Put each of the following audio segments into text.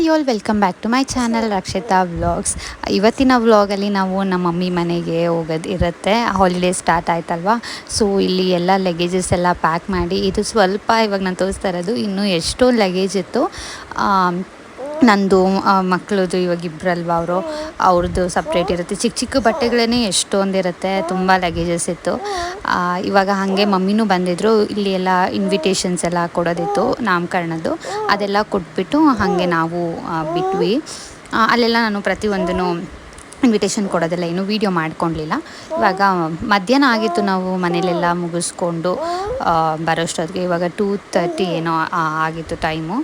Hi all, welcome back to my channel Rakshita vlogs. ಇವತ್ತಿನ ವ್ಲಾಗಲ್ಲಿ ನಾವು ನಮ್ಮ ಮಮ್ಮಿ ಮನೆಗೆ ಹೋಗೋದು ಇರುತ್ತೆ. ಹಾಲಿಡೇ ಸ್ಟಾರ್ಟ್ ಆಯ್ತಲ್ವಾ? ಸೊ ಇಲ್ಲಿ ಎಲ್ಲ ಲಗೇಜಸ್ ಎಲ್ಲ ಪ್ಯಾಕ್ ಮಾಡಿ, ಇದು ಸ್ವಲ್ಪ ಇವಾಗ ನಾನು ತೋರಿಸ್ತಾ ಇರೋದು, ಇನ್ನೂ ಎಷ್ಟೋ ಲಗೇಜ್ ಇತ್ತು. ಆಮ್, ನಂದು ಮಕ್ಕಳದು ಇವಾಗ ಇಬ್ಬರಲ್ವ ಅವರು ಅವ್ರದ್ದು ಸಪ್ರೇಟ್ ಇರುತ್ತೆ. ಚಿಕ್ಕ ಚಿಕ್ಕ ಬಟ್ಟೆಗಳೇ ಎಷ್ಟೊಂದಿರುತ್ತೆ ತುಂಬ ಲಗೇಜಸ್ ಇತ್ತು. ಇವಾಗ ಹಾಗೆ ಮಮ್ಮಿನೂ ಬಂದಿದ್ದರು ಇಲ್ಲಿ ಎಲ್ಲ ಇನ್ವಿಟೇಷನ್ಸ್ ಎಲ್ಲ ಕೊಡೋದಿತ್ತು ನಾಮಕರಣದ್ದು ಅದೆಲ್ಲ ಕೊಟ್ಬಿಟ್ಟು ಹಾಗೆ ನಾವು ಬಿಟ್ವಿ. ಅಲ್ಲೆಲ್ಲ ನಾನು ಪ್ರತಿಯೊಂದೂ ಇನ್ವಿಟೇಷನ್ ಕೊಡೋದೆಲ್ಲ ಇನ್ನೂ ವೀಡಿಯೋ ಮಾಡ್ಕೊಳ್ಲಿಲ್ಲ ಇವಾಗ ಮಧ್ಯಾಹ್ನ ಆಗಿತ್ತು ನಾವು ಮನೇಲೆಲ್ಲ ಮುಗಿಸ್ಕೊಂಡು ಬರೋಷ್ಟೊತ್ತಿಗೆ. ಇವಾಗ ಟೂ ತರ್ಟಿ ಏನೋ ಆಗಿತ್ತು ಟೈಮು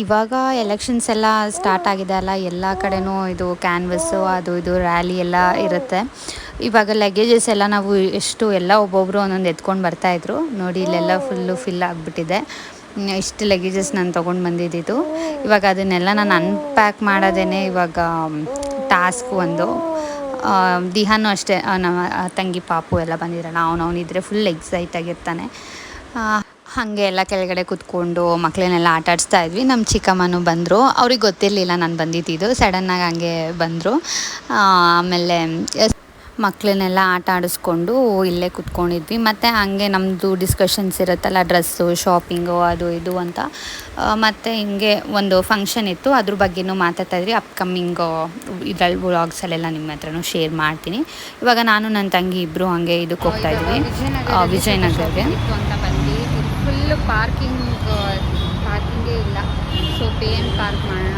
ಇವಾಗ ಎಲೆಕ್ಷನ್ಸ್ ಎಲ್ಲ ಸ್ಟಾರ್ಟ್ ಆಗಿದೆ ಅಲ್ಲ, ಎಲ್ಲ ಕಡೆನೂ ಇದು ಕ್ಯಾನ್ವಸ್ಸು ಅದು ಇದು ರ್ಯಾಲಿ ಎಲ್ಲ ಇರುತ್ತೆ. ಇವಾಗ ಲಗೇಜಸ್ ಎಲ್ಲ ನಾವು ಎಷ್ಟು, ಎಲ್ಲ ಒಬ್ಬೊಬ್ಬರು ಒಂದೊಂದು ಎತ್ಕೊಂಡು ಬರ್ತಾಯಿದ್ರು ನೋಡಿ, ಇಲ್ಲೆಲ್ಲ ಫುಲ್ಲು ಫಿಲ್ ಆಗಿಬಿಟ್ಟಿದೆ. ಇಷ್ಟು ಲಗೇಜಸ್ ನಾನು ತೊಗೊಂಡು ಬಂದಿದ್ದಿದ್ದು. ಇವಾಗ ಅದನ್ನೆಲ್ಲ ನಾನು ಅನ್ಪ್ಯಾಕ್ ಮಾಡೋದೇ ಇವಾಗ ಟಾಸ್ಕ್ ಒಂದು. ದಿಹಾನು ಅಷ್ಟೇ ನಮ್ಮ ತಂಗಿ ಪಾಪು ಎಲ್ಲ ಬಂದಿರಲ್ಲ ಅವನವನಿದ್ರೆ ಫುಲ್ ಎಕ್ಸೈಟ್ ಆಗಿರ್ತಾನೆ ಹಾಗೆ ಎಲ್ಲ ಕೆಳಗಡೆ ಕುತ್ಕೊಂಡು ಮಕ್ಕಳನ್ನೆಲ್ಲ ಆಟ ಆಡಿಸ್ತಾ ಇದ್ವಿ. ನಮ್ಮ ಚಿಕ್ಕಮ್ಮನೂ ಬಂದರು. ಅವ್ರಿಗೆ ಗೊತ್ತಿರಲಿಲ್ಲ ನಾನು ಬಂದಿದ್ದು ಸಡನ್ನಾಗಿ ಹಂಗೆ ಬಂದರು. ಆಮೇಲೆ ಮಕ್ಕಳನ್ನೆಲ್ಲ ಆಟ ಆಡಿಸ್ಕೊಂಡು ಇಲ್ಲೇ ಕುತ್ಕೊಂಡಿದ್ವಿ. ಮತ್ತು ಹಂಗೆ ನಮ್ಮದು ಡಿಸ್ಕಷನ್ಸ್ ಇರುತ್ತಲ್ಲ ಡ್ರೆಸ್ಸು ಶಾಪಿಂಗು ಅದು ಇದು ಅಂತ. ಮತ್ತು ಹಿಂಗೆ ಒಂದು ಫಂಕ್ಷನ್ ಇತ್ತು. ಅದ್ರ ಬಗ್ಗೆನೂ ಮಾತಾಡ್ತಾ ಇದ್ವಿ. ಅಪ್ಕಮಿಂಗ್ ಇದ್ರಲ್ಲಿ ವ್ಲಾಗ್ಸಲ್ಲೆಲ್ಲ ನಿಮ್ಮ ಹತ್ರನೂ ಶೇರ್ ಮಾಡ್ತೀನಿ. ಇವಾಗ ನಾನು ನನ್ನ ತಂಗಿ ಇಬ್ಬರು ಹಂಗೆ ಇದಕ್ಕೆ ಹೋಗ್ತಾ ಇದ್ವಿ. ಆ, ವಿಜಯನಗರ್ಗೆ ಅಂತ ಬಂದು ಫುಲ್ ಪಾರ್ಕಿಂಗ್ ಪಾರ್ಕಿಂಗೇ ಇಲ್ಲ. ಸೊ ಪೇ ಪಾರ್ಕ್ ಮಾಡೋಣ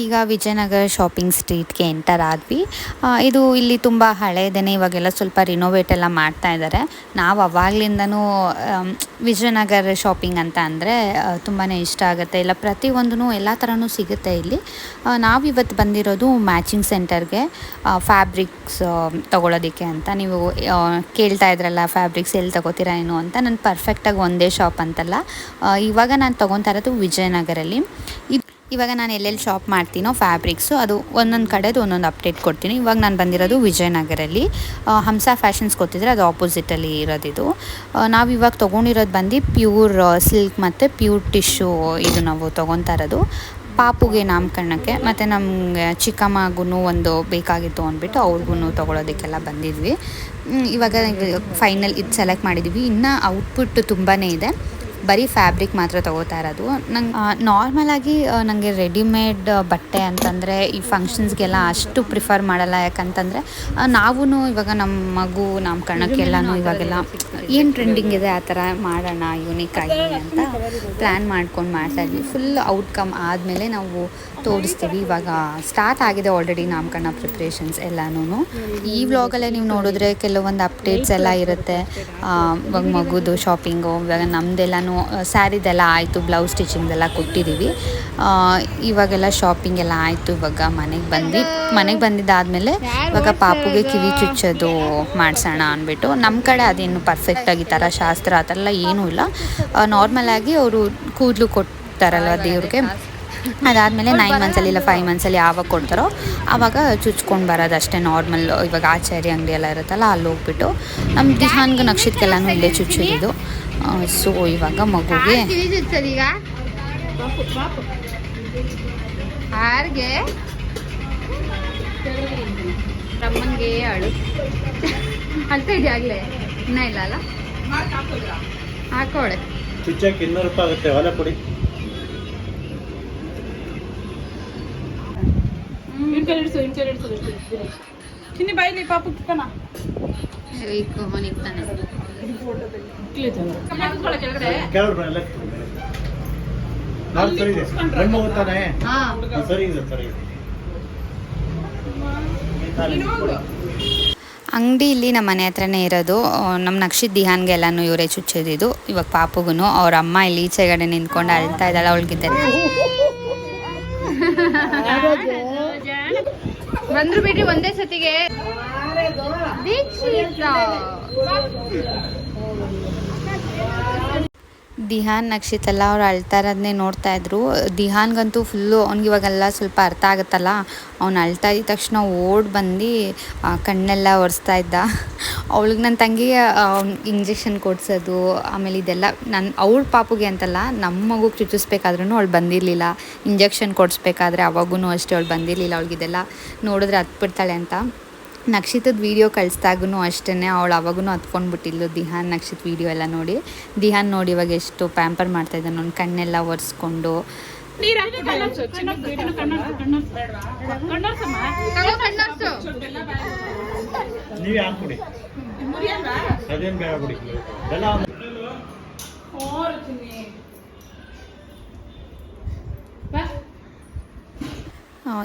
ಈಗ ವಿಜಯನಗರ ಶಾಪಿಂಗ್ ಸ್ಟ್ರೀಟ್ಗೆ ಎಂಟರ್ ಆದ್ವಿ. ಇದು ಇಲ್ಲಿ ತುಂಬ ಹಳೆಯದೇನೆ ಇವಾಗೆಲ್ಲ ಸ್ವಲ್ಪ ರಿನೋವೇಟ್ ಎಲ್ಲ ಮಾಡ್ತಾ ಇದ್ದಾರೆ ನಾವು ಅವಾಗ್ಲಿಂದನೂ ವಿಜಯನಗರ ಶಾಪಿಂಗ್ ಅಂತ ಅಂದರೆ ತುಂಬಾ ಇಷ್ಟ ಆಗುತ್ತೆ. ಇಲ್ಲ ಪ್ರತಿಯೊಂದೂ ಎಲ್ಲ ಥರನೂ ಸಿಗುತ್ತೆ ಇಲ್ಲಿ. ನಾವು ಇವತ್ತು ಬಂದಿರೋದು ಮ್ಯಾಚಿಂಗ್ ಸೆಂಟರ್ಗೆ ಫ್ಯಾಬ್ರಿಕ್ಸ್ ತೊಗೊಳೋದಕ್ಕೆ ಅಂತ. ನೀವು ಕೇಳ್ತಾ ಇದ್ರಲ್ಲ ಫ್ಯಾಬ್ರಿಕ್ಸ್ ಎಲ್ಲಿ ತೊಗೋತೀರಾ ಏನು ಅಂತ. ನಾನು ಪರ್ಫೆಕ್ಟಾಗಿ ಒಂದೇ ಶಾಪ್ ಅಂತಲ್ಲ. ಇವಾಗ ನಾನು ತೊಗೊತಾ ಇರೋದು ವಿಜಯನಗರಲ್ಲಿ. ಇವಾಗ ನಾನು ಎಲ್ಲೆಲ್ಲಿ ಶಾಪ್ ಮಾಡ್ತೀನೋ ಫ್ಯಾಬ್ರಿಕ್ಸು ಅದು ಒಂದೊಂದು ಕಡೆದು ಒಂದೊಂದು ಅಪ್ಡೇಟ್ ಕೊಡ್ತೀನಿ. ಇವಾಗ ನಾನು ಬಂದಿರೋದು ವಿಜಯನಗರಲ್ಲಿ. ಹಂಸಾ ಫ್ಯಾಷನ್ಸ್ ಗೊತ್ತಿದ್ರೆ ಅದು ಆಪೋಸಿಟಲ್ಲಿ ಇರೋದಿದು. ನಾವು ಇವಾಗ ತೊಗೊಂಡಿರೋದು ಬಂದು ಪ್ಯೂರ್ ಸಿಲ್ಕ್ ಮತ್ತು ಪ್ಯೂರ್ ಟಿಶ್ಯೂ ಇದು ನಾವು ತೊಗೊತಾ ಇರೋದು. ಪಾಪುಗೆ ನಾಮಕರಣಕ್ಕೆ, ಮತ್ತು ನಮಗೆ ಚಿಕ್ಕಮ್ಮಗೂ ಒಂದು ಬೇಕಾಗಿತ್ತು ಅಂದ್ಬಿಟ್ಟು ಅವ್ರಿಗೂ ತೊಗೊಳೋದಕ್ಕೆಲ್ಲ ಬಂದಿದ್ವಿ. ಇವಾಗ ಫೈನಲ್ ಇದು ಸೆಲೆಕ್ಟ್ ಮಾಡಿದ್ವಿ. ಇನ್ನೂ ಔಟ್ಪುಟ್ ತುಂಬಾ ಇದೆ. ಬರೀ ಫ್ಯಾಬ್ರಿಕ್ ಮಾತ್ರ ತಗೋತಾ ಇರೋದು. ನಂಗೆ ನಾರ್ಮಲಾಗಿ ನನಗೆ ರೆಡಿಮೇಡ್ ಬಟ್ಟೆ ಅಂತಂದರೆ ಈ ಫಂಕ್ಷನ್ಸ್ಗೆಲ್ಲ ಅಷ್ಟು ಪ್ರಿಫರ್ ಮಾಡಲ್ಲ. ಯಾಕಂತಂದರೆ ನಾವೂ ಇವಾಗ ನಮ್ಮ ಮಗು ನಾಮಕರಣಕ್ಕೆಲ್ಲನೂ ಇವಾಗೆಲ್ಲ ಏನು ಟ್ರೆಂಡಿಂಗ್ ಇದೆ ಆ ಥರ ಮಾಡೋಣ ಯೂನಿಕ್ ಆಗಿ ಅಂತ ಪ್ಲ್ಯಾನ್ ಮಾಡ್ಕೊಂಡು ಮಾಡ್ತಾ ಇದ್ವಿ. ಫುಲ್ ಔಟ್ಕಮ್ ಆದಮೇಲೆ ನಾವು ತೋರಿಸ್ತೀವಿ. ಇವಾಗ ಸ್ಟಾರ್ಟ್ ಆಗಿದೆ ಆಲ್ರೆಡಿ ನಾಮಕರಣ ಪ್ರಿಪ್ರೇಷನ್ಸ್ ಎಲ್ಲನೂ ಈ ವ್ಲಾಗಲ್ಲೇ ನೀವು ನೋಡಿದ್ರೆ ಕೆಲವೊಂದು ಅಪ್ಡೇಟ್ಸ್ ಎಲ್ಲ ಇರುತ್ತೆ. ಇವಾಗ ಮಗುದು ಶಾಪಿಂಗು ಇವಾಗ ನಮ್ಮದೆಲ್ಲನೂ ಸ್ಯಾರಿದೆಲ್ಲ ಆಯಿತು ಬ್ಲೌಸ್ ಸ್ಟಿಚಿಂಗ್ದೆಲ್ಲ ಕೊಟ್ಟಿದ್ದೀವಿ ಇವಾಗೆಲ್ಲ ಶಾಪಿಂಗ್ ಎಲ್ಲ ಆಯಿತು, ಇವಾಗ ಮನೆಗೆ ಬಂದು, ಮನೆಗೆ ಬಂದಿದ್ದಾದಮೇಲೆ ಇವಾಗ ಪಾಪುಗೆ ಕಿವಿ ಚುಚ್ಚೋದು ಮಾಡಿಸೋಣ ಅಂದ್ಬಿಟ್ಟು ನಮ್ಮ ಕಡೆ ಅದೇನು ಪರ್ಫೆಕ್ಟಾಗಿ ಈ ಥರ ಶಾಸ್ತ್ರ ಆ ಥರ ಎಲ್ಲ ಏನೂ ಇಲ್ಲ ನಾರ್ಮಲಾಗಿ ಅವರು ಕೂದಲು ಕೊಡ್ತಾರಲ್ವ ದೇವ್ರಿಗೆ. ಅದಾದಮೇಲೆ ನೈನ್ ಮಂತ್ಸಲ್ಲಿ ಇಲ್ಲ ಫೈವ್ ಮಂತ್ಸಲ್ಲಿ ಯಾವಾಗ ಕೊಡ್ತಾರೋ ಆವಾಗ ಚುಚ್ಕೊಂಡು ಬರೋದು ಅಷ್ಟೇ ನಾರ್ಮಲ್ ಇವಾಗ ಆಚಾರಿ ಅಂಗಡಿ ಎಲ್ಲ ಇರುತ್ತಲ್ಲ ಅಲ್ಲಿ ಹೋಗ್ಬಿಟ್ಟು ನಮ್ಮ ದಿಹಾನ್ಗೆ ನಕ್ಷತ್ರಕ್ಕೆಲ್ಲನೂ ಇಲ್ಲೇ ಚುಚ್ಚಿದ್ದು. ಸೊ ಇವಾಗ ಮಗುಗೆ ಅಳು. ಆಗ್ಲೇ? ಇನ್ನ ಇಲ್ಲ ಅಲ್ಲ? ಹಾಕೋಳೆ. ಚುಚ್ಚಕ್ಕೆ ಇನ್ನೂರು ರೂಪಾಯಿ ಆಗುತ್ತೆ ಹೊಲ ಕೊಡಿ ಪಾಪು ಅಂಗಡಿ ಇಲ್ಲಿ ನಮ್ಮ ಮನೆ ಹತ್ರನೇ ಇರೋದು. ನಮ್ಮ ನಕ್ಷಿತ್ ದಿಹಾನ್ಗೆ ಎಲ್ಲಾನು ಇವರೇ ಚುಚ್ಚಿದ್ದು. ಇವಾಗ ಪಾಪುಗೂ ಅವ್ರ ಅಮ್ಮ ಇಲ್ಲಿ ಈಚೆಗಡೆ ನಿಂತ್ಕೊಂಡು ಅಳ್ತಾ ಇದ್ದಾಳೆ ಅವಳಿಗಿದ್ದೆ ಬಂದ್ರು ಬಿಡ್ರಿ ಒಂದೇ ಸತಿಗೆ. ದೀಕ್ಷಿತ. ದಿಹಾನ್ ನಕ್ಷಿತಲ್ಲ ಅವ್ರು ಅಳ್ತಾ ಇರೋದನ್ನೇ ನೋಡ್ತಾ ಇದ್ರು. ದಿಹಾನ್ಗಂತೂ ಫುಲ್ಲು ಅವ್ನಿಗೆ ಇವಾಗೆಲ್ಲ ಸ್ವಲ್ಪ ಅರ್ಥ ಆಗುತ್ತಲ್ಲ. ಅವ್ನು ಅಳ್ತಾ ಇದ್ದ ತಕ್ಷಣ ಓಡ್ ಬಂದು ಕಣ್ಣೆಲ್ಲ ಒರೆಸ್ತಾ ಇದ್ದ. ಅವಳಿಗೆ ನನ್ನ ತಂಗಿಗೆ ಇಂಜೆಕ್ಷನ್ ಕೊಡ್ಸೋದು, ಆಮೇಲೆ ಇದೆಲ್ಲ ನನ್ನ ಅವಳ ಪಾಪುಗೆ ಅಂತಲ್ಲ ನಮ್ಮ ಮಗು ಚುಚ್ಚಿಸ್ಬೇಕಾದ್ರೂ ಅವಳು ಬಂದಿರಲಿಲ್ಲ. ಇಂಜೆಕ್ಷನ್ ಕೊಡಿಸ್ಬೇಕಾದ್ರೆ ಅವಾಗೂ ಅಷ್ಟೇ ಅವಳು ಬಂದಿರಲಿಲ್ಲ. ಅವಳಿಗಿದೆಲ್ಲ ನೋಡಿದ್ರೆ ಹತ್ಬಿಡ್ತಾಳೆ ಅಂತ. ನಕ್ಷಿತದ ವೀಡಿಯೋ ಕಳಿಸ್ದಾಗೂ ಅಷ್ಟೇ ಅವಳು ಅವಾಗೂ ಹತ್ಕೊಂಡ್ಬಿಟ್ಟಿದ್ಲು ದಿಹಾನ್ ನಕ್ಷಿತ್ ವೀಡಿಯೋ ಎಲ್ಲ ನೋಡಿ. ದಿಹಾನ್ ನೋಡಿ ಇವಾಗ ಎಷ್ಟು ಪ್ಯಾಂಪರ್ ಮಾಡ್ತಾ ಇದ್ದಾನೆ ಅವ್ನ ಕಣ್ಣೆಲ್ಲ ಒರೆಸ್ಕೊಂಡು.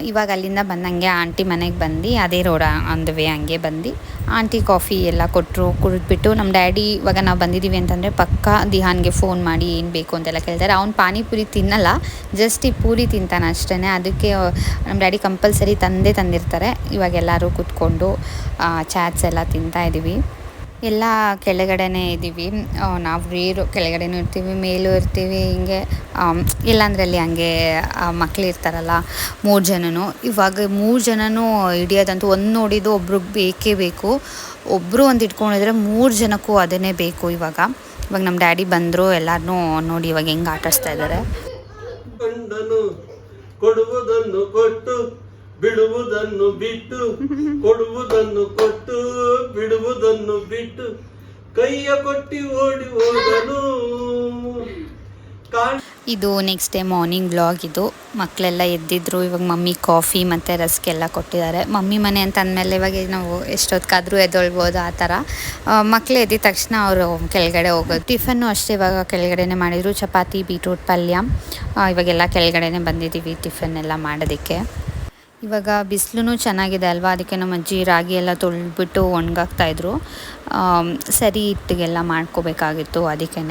ಇವಾಗ ಅಲ್ಲಿಂದ ಬಂದಂಗೆ ಆಂಟಿ ಮನೆಗೆ ಬಂದು ಅದೇ ರೋಡ ಆನ್ ದ ವೇ ಹಂಗೆ ಬಂದು ಆಂಟಿ ಕಾಫಿ ಎಲ್ಲ ಕೊಟ್ಟರು ಕುಡಿದ್ಬಿಟ್ಟು ನಮ್ಮ ಡ್ಯಾಡಿ ಇವಾಗ ನಾವು ಬಂದಿದ್ದೀವಿ ಅಂತಂದರೆ ಪಕ್ಕ ದಿಹಾನ್ಗೆ ಫೋನ್ ಮಾಡಿ ಏನು ಬೇಕು ಅಂತೆಲ್ಲ ಕೇಳ್ತಾರೆ. ಅವ್ನು ಪಾನಿಪುರಿ ತಿನ್ನಲ್ಲ ಜಸ್ಟ್ ಈ ಪೂರಿ ತಿಂತಾನೆ ಅಷ್ಟೇ ಅದಕ್ಕೆ ನಮ್ಮ ಡ್ಯಾಡಿ ಕಂಪಲ್ಸರಿ ತಂದೇ ತಂದಿರ್ತಾರೆ. ಇವಾಗ ಎಲ್ಲರೂ ಕೂತ್ಕೊಂಡು ಚಾಟ್ಸ್ ಎಲ್ಲ ತಿಂತಾ ಇದ್ದೀವಿ ಎಲ್ಲ ಕೆಳಗಡೆನೇ ಇದ್ದೀವಿ. ನಾವು ರೇರು ಕೆಳಗಡೆನೂ ಇರ್ತೀವಿ, ಮೇಲೂ ಇರ್ತೀವಿ, ಹಿಂಗೆ ಇಲ್ಲಾಂದರೆ ಅಲ್ಲಿ ಹಂಗೆ ಮಕ್ಳು ಇರ್ತಾರಲ್ಲ, ಮೂರು ಜನನು. ಇವಾಗ ಮೂರು ಜನನೂ ಹಿಡಿಯೋದಂತೂ ಒಂದು ನೋಡಿದ್ದು ಒಬ್ರಿಗೆ ಬೇಕೇ ಬೇಕು. ಒಬ್ಬರು ಒಂದು ಇಟ್ಕೊಂಡಿದ್ರೆ ಮೂರು ಜನಕ್ಕೂ ಅದನ್ನೇ ಬೇಕು ಇವಾಗ. ಇವಾಗ ನಮ್ಮ ಡ್ಯಾಡಿ ಬಂದರು ಎಲ್ಲರನ್ನೂ ನೋಡಿ ಇವಾಗ ಹೆಂಗೆ ಆಟಾಡಿಸ್ತಾ ಇದ್ದಾರೆ ಕೊಡುವುದನ್ನು ಕೊಟ್ಟು ಬಿಡುವುದನ್ನು ಬಿಟ್ಟು, ಕೊಡುವುದನ್ನು ಕೊಟ್ಟು, ಬಿಡುವುದನ್ನು ಬಿಟ್ಟು, ಕೈಯ ಕೊಟ್ಟಿ ಓಡಿ ಹೋದನು. ಇದು ನೆಕ್ಸ್ಟ್ ಡೇ ಮಾರ್ನಿಂಗ್ ಬ್ಲಾಗ್ ಇದು. ಮಕ್ಕಳೆಲ್ಲ ಎದ್ದಿದ್ರು, ಇವಾಗ ಮಮ್ಮಿ ಕಾಫಿ ಮತ್ತು ರಸ್ಕ್ ಎಲ್ಲ ಕೊಟ್ಟಿದ್ದಾರೆ. ಮಮ್ಮಿ ಮನೆ ಅಂತ ಅಂದಮೇಲೆ ಇವಾಗ ನಾವು ಎಷ್ಟೊತ್ತಾದರೂ ಎದೊಳ್ಬೋದು ಆ ಥರ. ಮಕ್ಕಳು ಎದ್ದಿದ ತಕ್ಷಣ ಅವರು ಕೆಳಗಡೆ ಹೋಗೋದು. ಟಿಫನ್ನು ಅಷ್ಟೇ ಇವಾಗ ಕೆಳಗಡೆ ಮಾಡಿದರು. ಚಪಾತಿ ಬೀಟ್ರೂಟ್ ಪಲ್ಯ. ಇವಾಗೆಲ್ಲ ಕೆಳಗಡೆ ಬಂದಿದ್ದೀವಿ ಟಿಫನ್ ಎಲ್ಲ ಮಾಡೋದಕ್ಕೆ. ಇವಾಗ ಬಿಸಿಲು ಚೆನ್ನಾಗಿದೆ ಅಲ್ವಾ? ಅದಕ್ಕೆ ನಮ್ಮ ಅಜ್ಜಿ ರಾಗಿ ಎಲ್ಲ ತೊಳೆದ್ಬಿಟ್ಟು ಒಣಗಾಕ್ತಾಯಿದ್ರು ಸರಿ ಇಟ್ಟಿಗೆಲ್ಲ ಮಾಡ್ಕೋಬೇಕಾಗಿತ್ತು ಅದಕ್ಕೇ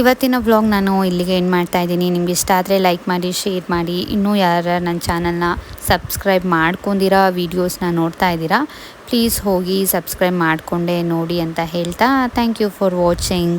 ಇವತ್ತಿನ ವ್ಲಾಗ್ ನಾನು ಇಲ್ಲಿಗೆ ಏನು ಮಾಡ್ತಾಯಿದ್ದೀನಿ ನಿಮ್ಗೆ ಇಷ್ಟ ಆದರೆ ಲೈಕ್ ಮಾಡಿ ಶೇರ್ ಮಾಡಿ. ಇನ್ನೂ ಯಾರು ನನ್ನ ಚಾನಲ್ನ ಸಬ್ಸ್ಕ್ರೈಬ್ ಮಾಡ್ಕೊಂಡಿರೋ ವೀಡಿಯೋಸ್ನ ನೋಡ್ತಾ ಇದ್ದೀರಾ ಪ್ಲೀಸ್ ಹೋಗಿ ಸಬ್ಸ್ಕ್ರೈಬ್ ಮಾಡಿಕೊಂಡೇ ನೋಡಿ ಅಂತ ಹೇಳ್ತಾ ಥ್ಯಾಂಕ್ ಯು ಫಾರ್ ವಾಚಿಂಗ್